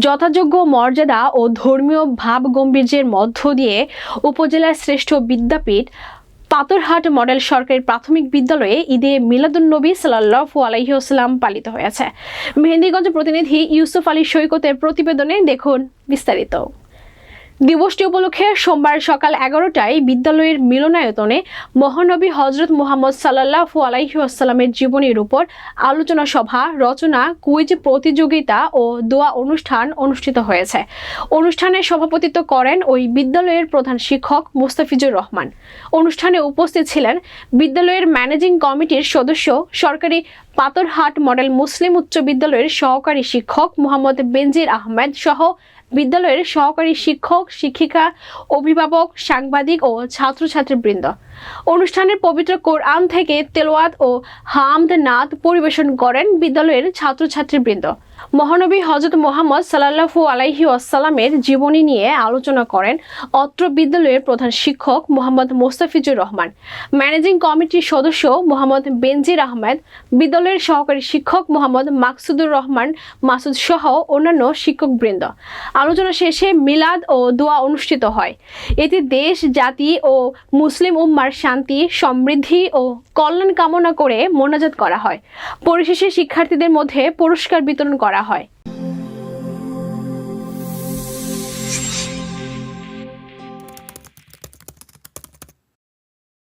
যথাযোগ্য মর্যাদা ও ধর্মীয় ভাব গম্ভীর্যের মধ্য দিয়ে উপজেলার শ্রেষ্ঠ বিদ্যাপীঠ পাথরহাট মডেল সরকারের প্রাথমিক বিদ্যালয়ে ঈদে মিলাদুন্নবী সাল্লাল্লাহু আলাইহি ওয়াসাল্লাম পালিত হয়েছে। মেহেন্দিগঞ্জ প্রতিনিধি ইউসুফ আলী সৈকতের প্রতিবেদনে দেখুন বিস্তারিত। দিবসটি উপলক্ষে সোমবার সকাল এগারোটায় বিদ্যালয়ের মিলনায়তনে মহানবী হজরত মোহাম্মদ সাল্লাহ আলাইহি আসসালামের জীবনীর উপর আলোচনা সভা, রচনা, কুইজ প্রতিযোগিতা ও দোয়া অনুষ্ঠান অনুষ্ঠিত হয়েছে। অনুষ্ঠানে সভাপতিত্ব করেন ওই বিদ্যালয়ের প্রধান শিক্ষক মুস্তাফিজুর রহমান। অনুষ্ঠানে উপস্থিত ছিলেন বিদ্যালয়ের ম্যানেজিং কমিটির সদস্য সরকারি পাথরহাট মডেল মুসলিম উচ্চ বিদ্যালয়ের সহকারী শিক্ষক মোহাম্মদ বেনজির আহমেদ সহ বিদ্যালয়ের সহকারী শিক্ষক, শিক্ষিকা, অভিভাবক, সাংবাদিক ও ছাত্রছাত্রীবৃন্দ। অনুষ্ঠানের পবিত্র কোরআন থেকে তেলোয়াত ও হামদ নাদ পরিবেশন করেন বিদ্যালয়ের ছাত্রছাত্রীবৃন্দ। মহানবী হজরত মোহাম্মদ সাল্লাহু আলাইহি আসাল্লামের জীবনী নিয়ে আলোচনা করেন অত্র বিদ্যালয়ের প্রধান শিক্ষক মোহাম্মদ মোস্তাফিজুর রহমান। ম্যানেজিং কমিটির সদস্য মোহাম্মদ বেনজির আহমেদ, বিদ্যালয়ের সহকারী শিক্ষক মোহাম্মদ মাকসুদুর রহমান, মাসুদ সহ অন্যান্য শিক্ষকবৃন্দ। আলোচনা শেষে মিলাদ ও দোয়া অনুষ্ঠিত হয়। এতে দেশ, জাতি ও মুসলিম উম্মার শান্তি, সমৃদ্ধি ও কল্যাণ কামনা করে মোনাজাত করা হয়। পরিশেষে শিক্ষার্থীদের মধ্যে পুরস্কার বিতরণ করা হয়।